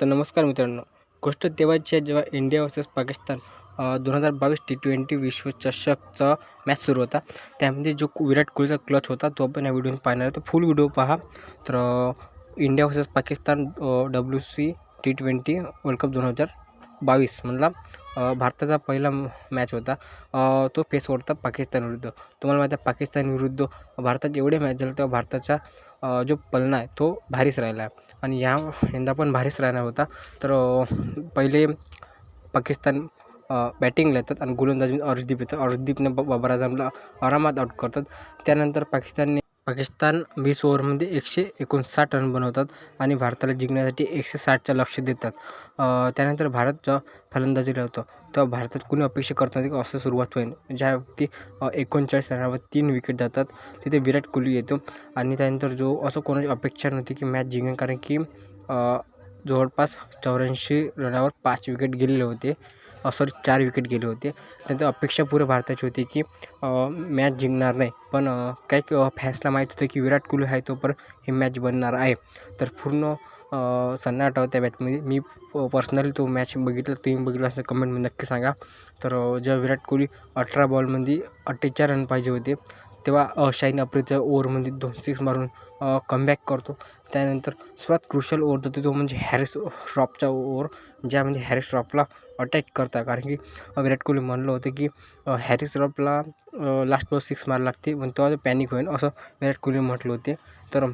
तर नमस्कार मित्रांनो गोष्ट तेव्हाची आहे जेव्हा इंडिया वर्सेस पाकिस्तान दोन हजार बावीस टी ट्वेंटी विश्वचषकचा मॅच सुरू होता. त्यामध्ये जो विराट कोहलीचा क्लच होता तो आपण या व्हिडिओने पाहणार आहे तर फुल व्हिडिओ पहा. तर India versus Pakistan W C T twenty world cup दोन हजार बावीस मधला. भारताचा पहिला मॅच होता. तो फेस होता पाकिस्तान विरुद्ध. तुम्हाला माहिती आहे पाकिस्तान विरुद्ध भारतात एवढे मॅच झाले तेव्हा भारताचा जो पलना आहे तो भारीच राहिला आहे. आणि या यंदा पण भारीच राहणार होता. तर पहिले पाकिस्तान बॅटिंगला येतात आणि गोलंदाजी अर्शदीप येतात अर्शदीपने बाबर आझमला आरामात आउट करतात. त्यानंतर पाकिस्तानने पाकिस्तान वीस ओव्हरमध्ये एकशे एकोणसाठ रन बनवतात आणि भारताला जिंकण्यासाठी एकशे साठचं लक्ष देतात. त्यानंतर भारत जेव्हा फलंदाजीला होतो तेव्हा भारतात कुणी अपेक्षा करत नाही की असं सुरुवात होईल? ज्या की एकोणचाळीस रनावर तीन विकेट जातात तिथे विराट कोहली येतो आणि त्यानंतर जो असं कोणाची अपेक्षा नव्हती की मॅच जिंकेल कारण की जवळपास चौऱ्याऐंशी रनावर पाच विकेट गेलेले होते. सॉरी चार विकेट गेले होते. त्यांचं अपेक्षा पूर्ण भारताची होती की मॅच जिंकणार नाही. पण काही फॅन्सला माहीत होतं की विराट कोहली आहे तो पण ही मॅच बनणार आहे. तर पूर्ण सन्नाटा होता त्या मॅचमध्ये मी पर्सनली तो मॅच बघितला तुम्ही बघितला असं कमेंटमध्ये नक्की सांगा. तर जेव्हा विराट कोहली अठरा बॉलमध्ये अठ्ठेचाळीस रन पाहिजे होते तेव्हा शाईन अफ्रीदीच्या ओव्हरमध्ये दोन सिक्स मारून कमबॅक करतो. त्यानंतर सर्वात क्रुशल ओव्हर होतो तो म्हणजे हॅरिस श्रॉपचा ओव्हर ज्यामध्ये हॅरिस श्रॉपला अटॅक करता. कारण की विराट कोहली म्हणलं होतं की हॅरिस श्रॉपला लास्ट बॉल सिक्स मारायला लागते पण तेव्हा पॅनिक होईल असं विराट कोहली म्हटलं होते. तर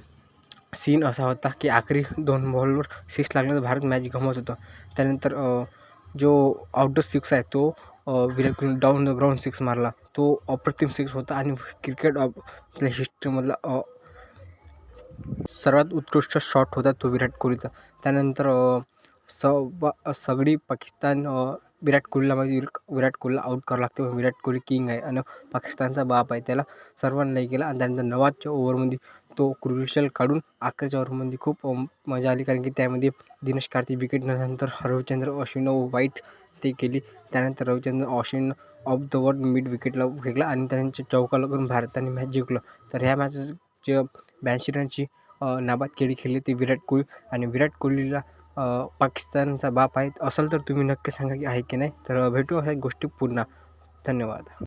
सीन असा होता की आखरी दोन बॉलवर सिक्स लागल्यानंतर भारत मॅच गमवत होतं. त्यानंतर जो आउटडोर सिक्स आहे तो Virat Kohli down the ground six मारला. तो अप्रतिम सिक्स होता आणि क्रिकेट आपल्या हिस्ट्रीमधला सर्वात उत्कृष्ट शॉट होता तो विराट कोहलीचा. त्यानंतर स सगळी पाकिस्तान विराट कोहलीला म्हणजे विराट कोहलीला आऊट करावं लागते विराट कोहली किंग आहे आणि पाकिस्तानचा बाप आहे. त्याला सर्वांना केला. आणि त्यानंतर नवाजच्या ओव्हरमध्ये तो क्रुशल काढून अकराच्या ओव्हरमध्ये खूप मजा आली. कारण की त्यामध्ये दिनेश कार्तिक विकेट नंतर रविचंद्र अश्विन वाईट ते केली. त्यानंतर Ravichandra Ashwin off the world mid विकेटला फेकला आणि त्यांच्या चौकाला करून भारताने मॅच जिंकलं. तर ह्या मॅचेस ब्याऐंशी रनची नाबाद खेळी खेळली ती विराट कोहली आणि विराट कोहलीला पाकिस्तानचा बाप आहे असेल तर तुम्ही नक्की सांगा की आहे की नाही. तर भेटू अशा गोष्टी पुन्हा. धन्यवाद.